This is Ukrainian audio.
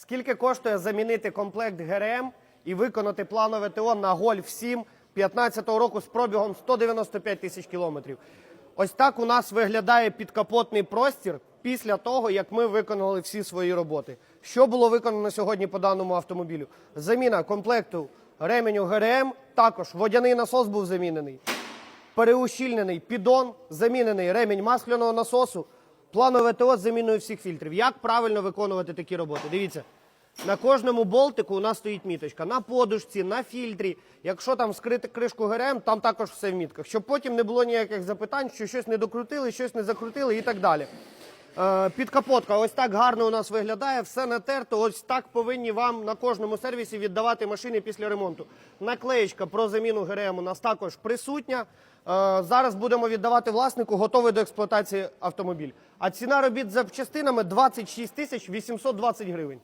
Скільки коштує замінити комплект ГРМ і виконати планове ТО на Гольф 7 15-го року з пробігом 195 тисяч кілометрів? Ось так у нас виглядає підкапотний простір після того, як ми виконали всі свої роботи. Що було виконано сьогодні по даному автомобілю? Заміна комплекту ременю ГРМ, також водяний насос був замінений переущільнений піддон, замінений ремінь масляного насосу, планове ТО з заміною всіх фільтрів. Як правильно виконувати такі роботи? Дивіться, на кожному болтику у нас стоїть міточка. На подушці, на фільтрі. Якщо там скрити кришку ГРМ, там також все в мітках. Щоб потім не було ніяких запитань, що щось не докрутили, щось не закрутили і так далі. Е, Підкапотка, ось так гарно у нас виглядає, все натерто. Ось так повинні вам на кожному сервісі віддавати машини після ремонту. Наклеєчка про заміну ГРМ у нас також присутня. Е, Зараз будемо віддавати власнику готовий до експлуатації автомобіль. А ціна робіт за частинами 26 тисяч 820 гривень.